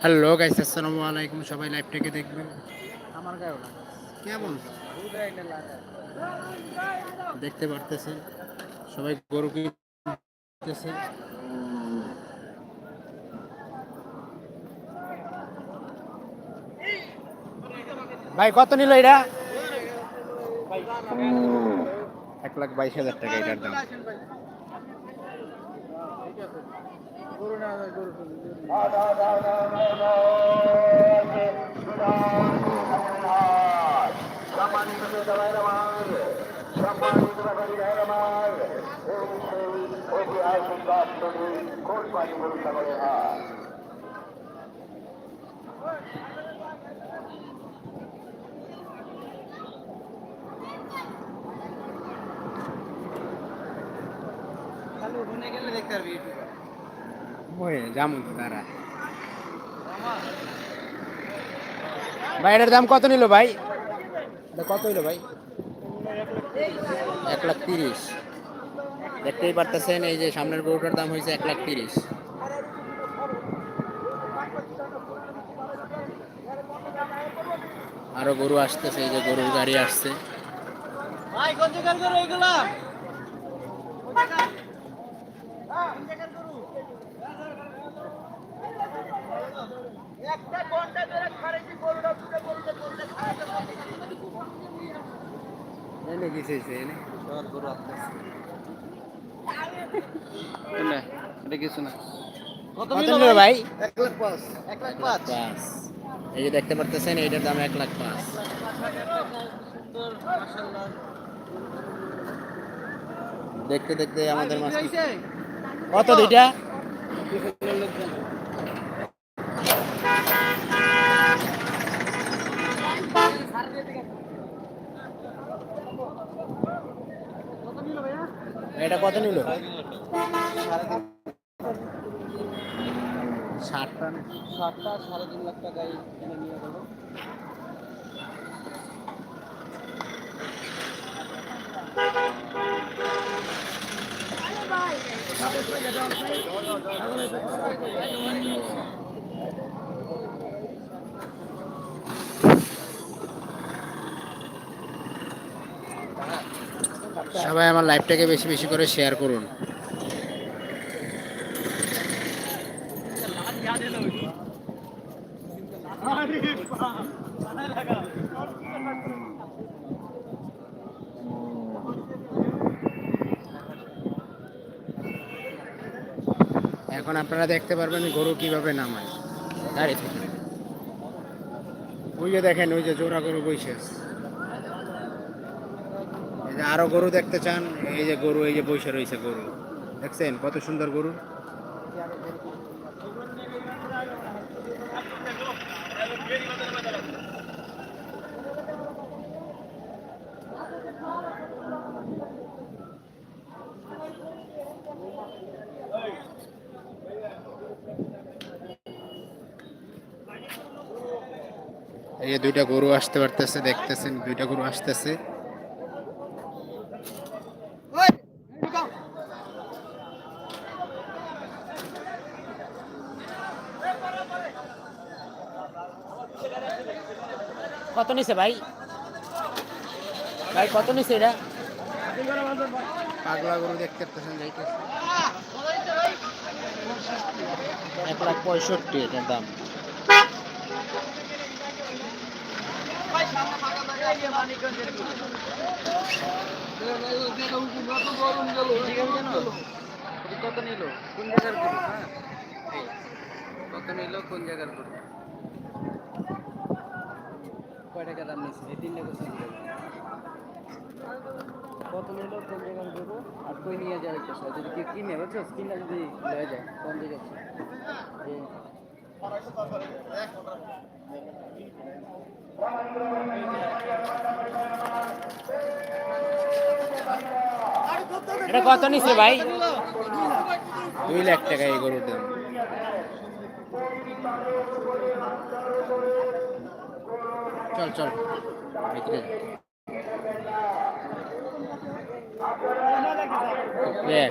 Hello guys আসসালামু আলাইকুম। সবাই লাইভটাকে দেখবেন? আমার গায়েও কেমন? দেখতে পারতেছেন? সবাই গরু কিনতেছে ভাই কত নিল এটা? এক লাখ বাইশ হাজার টাকা এটার দাম। গরু না গরু খালি ওখানে গেলে দেখতে পারবি ইউটিউবে ওই যেমন তো তারা ভাই, এটার দাম কত নিল ভাই? কত হইল ভাই? এক লাখ তিরিশ। দেখতেই পারতেছেন, এই যে সামনের গরুটার দাম হয়েছে এক লাখ তিরিশ। আরও গরু আসতেছে, এই যে গরুর গাড়ি আসছে। ভাই এগুলা? একটা ঘণ্টা ধরে খারেজি গরুটা দুটো গরুটা গরুটা এনে কিছু এনে সবার গরু আসতেছে না এটা কিছু না। কত কত নিল ভাই? এক লাখ পাঁচ। এক লাখ পাঁচ। পাঁচ এই যে দেখতে পারতেছেন এইটার দাম এক লাখ পাঁচ। সুন্দর মাশাআল্লাহ দেখতে দেখতে আমাদের মাছ কত দুইটা। এটা কত নিল? সাড়ে তিন- ষাটটা সাতটা সাড়ে তিন লাখ টাকায় কিনে নিয়ে গেল সবাই আমার লাইভটাকে বেশি বেশি করে শেয়ার করুন। এখন আপনারা দেখতে পারবেন গরু কীভাবে নামায়। গাড়ি থেকে। ওই যে দেখেন, ওই যে জোড়া গরু বসে আরও গরু দেখতে চান, এই যে গরু, এই যে বসে রয়েছে গরু। দেখছেন কত সুন্দর গরু? এই যে দুইটা গরু আসতে পারতেছে, দেখতেছেন দুইটা গরু আসতেছে। কত নিছে ভাই? ভাই কত নিছে এটা? পাগলা গরু দেখতে পাচ্ছেন যাইতেছে এক লাখ পঁয়ষট্টি এটার দাম। কত নিল? কোন জায়গার গরু হ্যাঁ। কত নিল? কোন জায়গার গরু? কয় টাকা দাম নিচ্ছে এই তিনটা কোশ্চেন কত নিল কোন গরু আর কই নিয়ে যাবে কোথাও যদি কেউ কিনে বুঝছ? কিনা যদি লয়ে যায় কোন দিকে যে এটা কত নিছে ভাই? দুই লাখ টাকা এই গরুর দাম। চল চল। দেখ।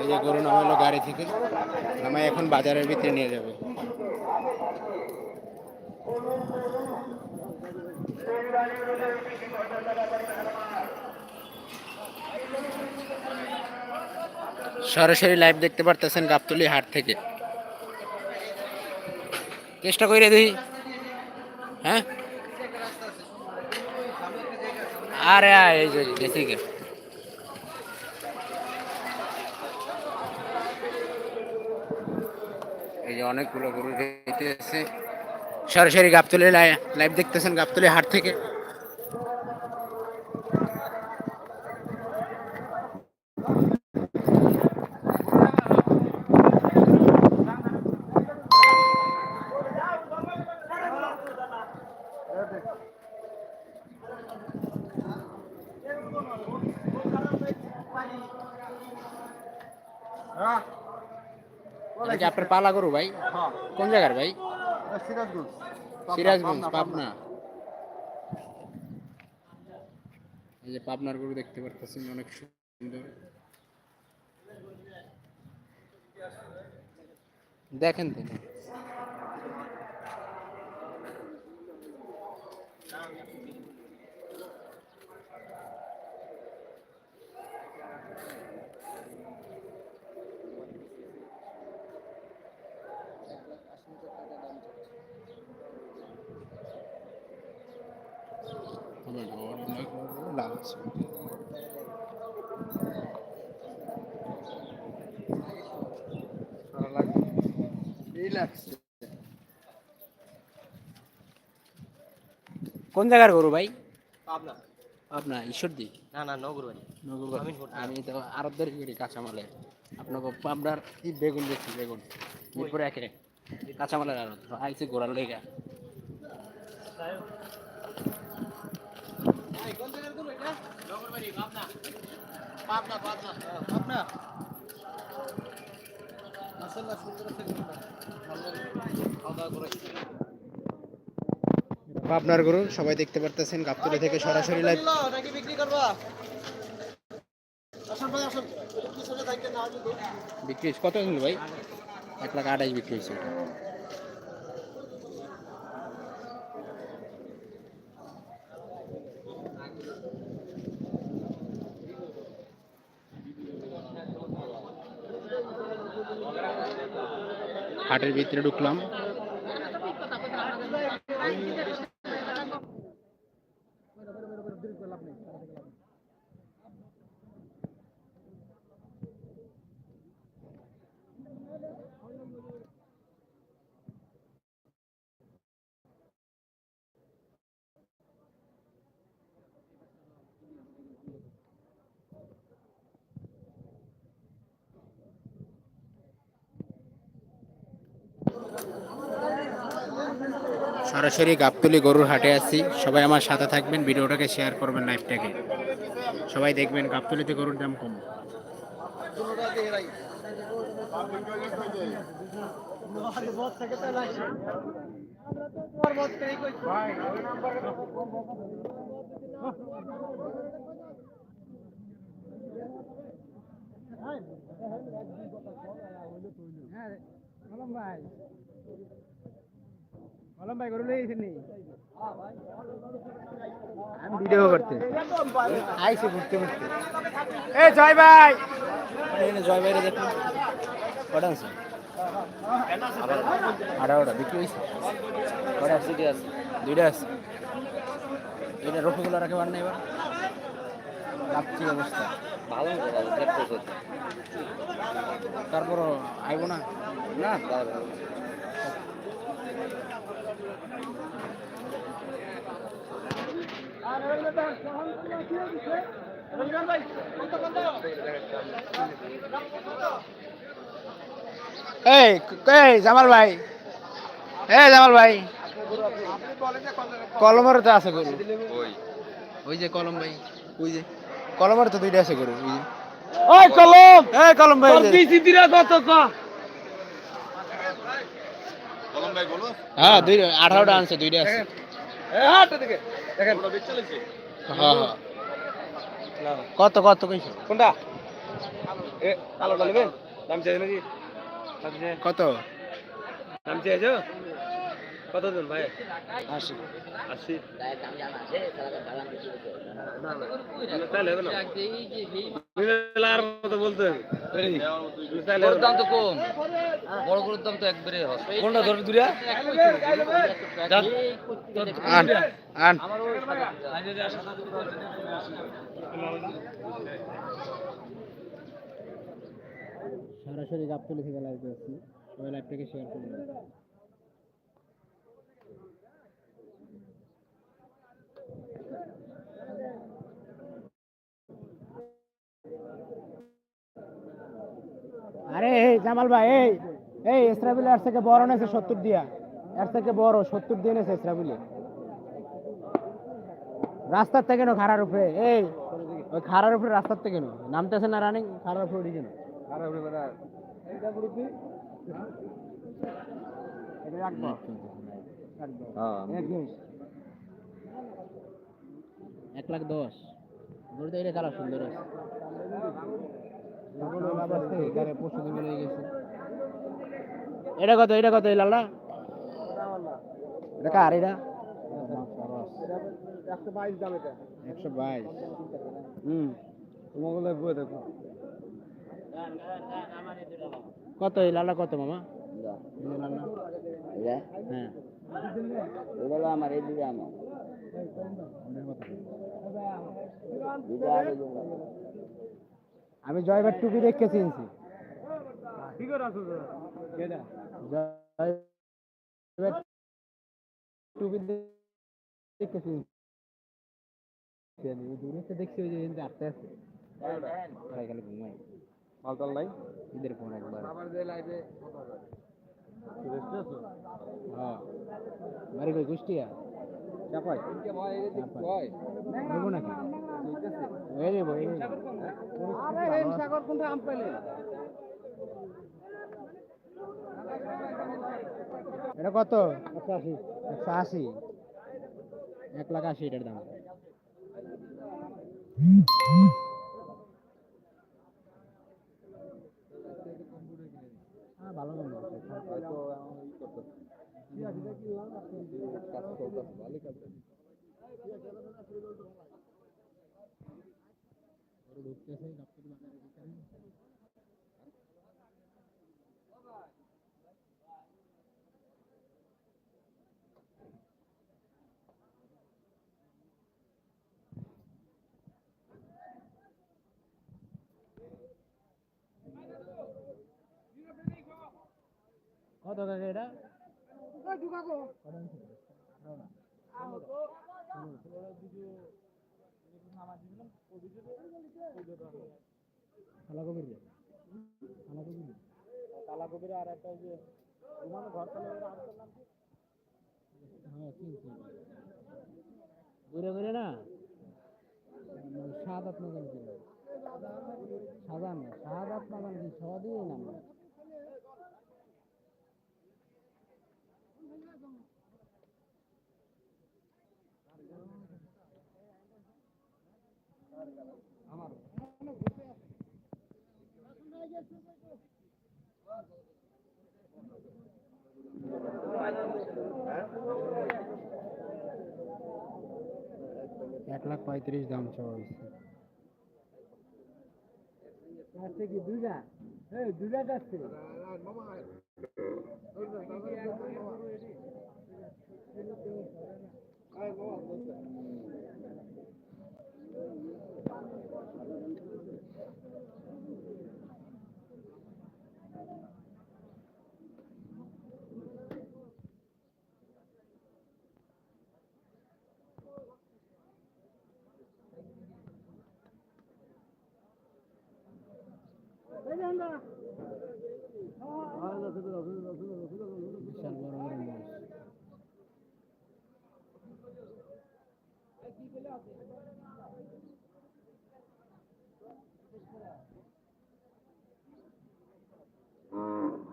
এই যে গরু নামালো গাড়ি থেকে নামাই এখন বাজারের ভিতরে নিয়ে যাবে। সরাসরি লাইভ দেখতে পারতেছেন গাবতলি হাট থেকে। চেষ্টা করে দিই হ্যাঁ? আরে এই যে গে। এই যে অনেকগুলো গরু আছে সরাসরি গাবতলি লাইভ দেখতেছেন গাবতলি হাট থেকে। এটা কি আপনার পালা গরু ভাই? কোন জায়গার ভাই? সিরাজগঞ্জ পাবনা এই যে পাবনার গরু দেখতে পারতেছেন অনেক সুন্দর। দেখেন তো আমার গরু কোন জায়গার গরু ভাই? পাবনা। আপনার ঈশ্বরদী? না না নগরবাড়ি। নগরবাড়ি। আমি তো আরবদারি করি কাঁচামালে আপনাকে আপনার কি বেগুন দেখছি বেগুন? মিরপুর একে কাঁচামালের আরত আইসি ঘোরার লেগা। আপনার গরু, সবাই দেখতে পারতেছেন গাবতলি থেকে সরাসরি লাইভ নাকি বিক্রি করবা বিক্রি কত ভাই? এক লাখ আঠাশ বিক্রি হয়েছে। হাটের ভিতরে ঢুকলাম। সরাসরি গাবতলি গরুর হাটে আছি। সবাই আমার সাথে থাকবেন, ভিডিওটাকে শেয়ার করবেন লাইভটাকে সবাই দেখবেন গাবতলিতে গরুর দাম কম। ভাই। কলম ভাই গরু লইছেন নি? আমি ভিডিও করতে। আইছে ঘুরতে ঘুরতে এ জয় ভাই। এখানে জয় ভাই দেখুন। কটা আছে আড়াওটা বিক্রি হয়েছে? কটা আছে? দুইটা আছে। দুইটা আছে। এটা রফিগুলো রাখে পার না এবার। কাপচি অবস্থা। ভালো তারপরও আইব না? না এই এই জামাল ভাই। এই জামাল ভাই। কলমের তো আছে গরু। ওই ওই যে কলম ভাই ওই যে। কলমের তো দুইটা আছে গরু ওই যে। ওই কলম! এই কলম ভাই তোর বিসি দিরা কত ক? হ্যাঁ দুই আঠারোটা আনছে দুইটা আছে। দেখেন। হ্যাঁ হ্যাঁ। কত কত কইছো? কোনটা? এ কালোটা নেবেন? দাম চাই নাকি? কত? দাম চাইছো? কত দিন ভাই? আশি। আশি? তাহলে হবে না। আর কত বলতে গরুর দাম তো কম। বড় গরুর দাম তো একবারে কোনটা ধরবে দুরিয়া আন আন। সরাসরি গাবতলি থেকে লাইভ করছি সবাই লাইভটাকে শেয়ার করুন। আরে, এই জামাল ভাই, এই এই ইসরাবিল এর থেকে বড় নেছে সত্তর দিয়া। এর থেকে বড়, সত্তর দিয়ে নেছে ইসরাবিলে রাস্তার থেকে নো খারার উপরে। এই, ওই খারার উপরে, রাস্তার থেকে নো। নামতেছে না রানিং খারার উপরে উঠে কেন এক লাখ দশ। এটা কালার সুন্দর আছে। এটা কত এটা কত এই লালটা? এটা কার এটা? একশো বাইশ দাম এটা একশো বাইশ হুম। তোমাকে লাগবে দেখো কত এই লালটা কত মামা? হ্যাঁ। আমার এই আমার দুটো আমি জয়বার টুপি দেখে চিনছি। টুপি দেখে চিনছি আমি। ওই দূরে তো দেখছি ওই যে ঘুমাই। মালতাল নাই? ঈদের একবার। হ্যাঁ। বাড়ি কই কুষ্টিয়া? চাপাই? নেব নাকি? সাগর কোনটা আম পাইলে এটা কত একশো আশি একশো আশি এক লাখ আশি এটার দাম হ্যাঁ ভালো মনে কাজ করতেছে ভালো কাজ ঢুকতেছে গাবতলী বাজারের ভিতরে কত টাকা এটা খালা কবির রে খালা কবির রে কালা কবির আর একটা যে ঘর হ্যাঁ চিনছি ঘুরে ঘুরে না? সাদাত মাদান ছিল সাদান না সাদাত মাদান কি সহজেই নাম। এক লাখ পঁয়ত্রিশ দাম চাওয়া হয়েছে আছে দুটা দুইটা এই দুইটা আছে বিশাল বড় বড় মাছ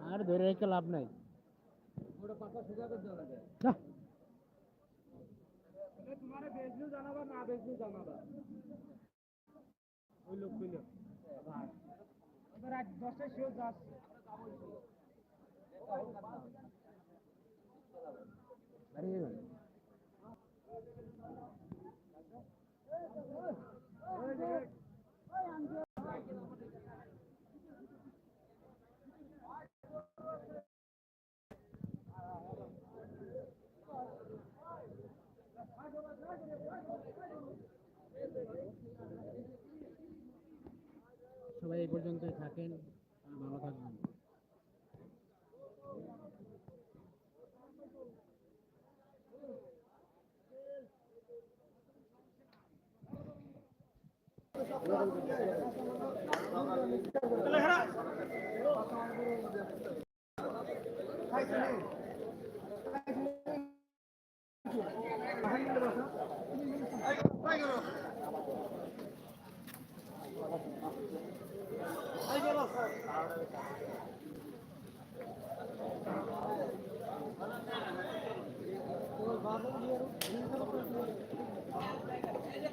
আর ধরে রেখে লাভ নাই। আরে এই পর্যন্তই থাকেন ভালো থাকবেন।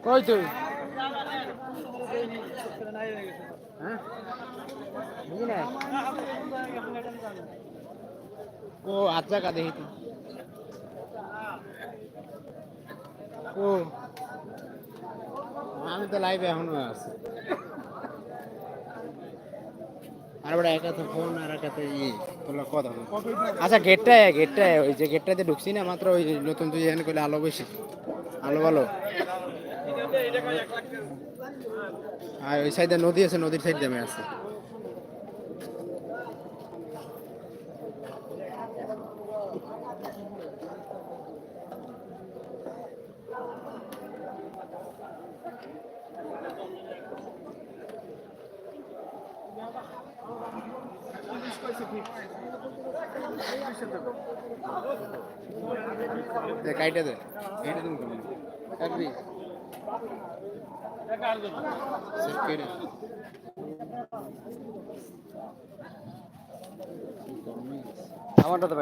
কই তুই? ও আচ্ছা কা দেখি ও। আমি তো লাইভে এখনও আছি। আর বড় একা তো ফোন আর একাতে ই তোলা কথা আচ্ছা গেটটা গেটটা ওই যে গেটটাতে ঢুকছি না, মাত্র ওই নতুন তুই এখানে করলে আলো বেশি। আলো ভালো? আর ওই সাইডে নদী আছে, নদীর সাইড আমি আছি কাইটা দে। কাইটা তুমি কেমন কাটবি? সেট করে আমারটা তো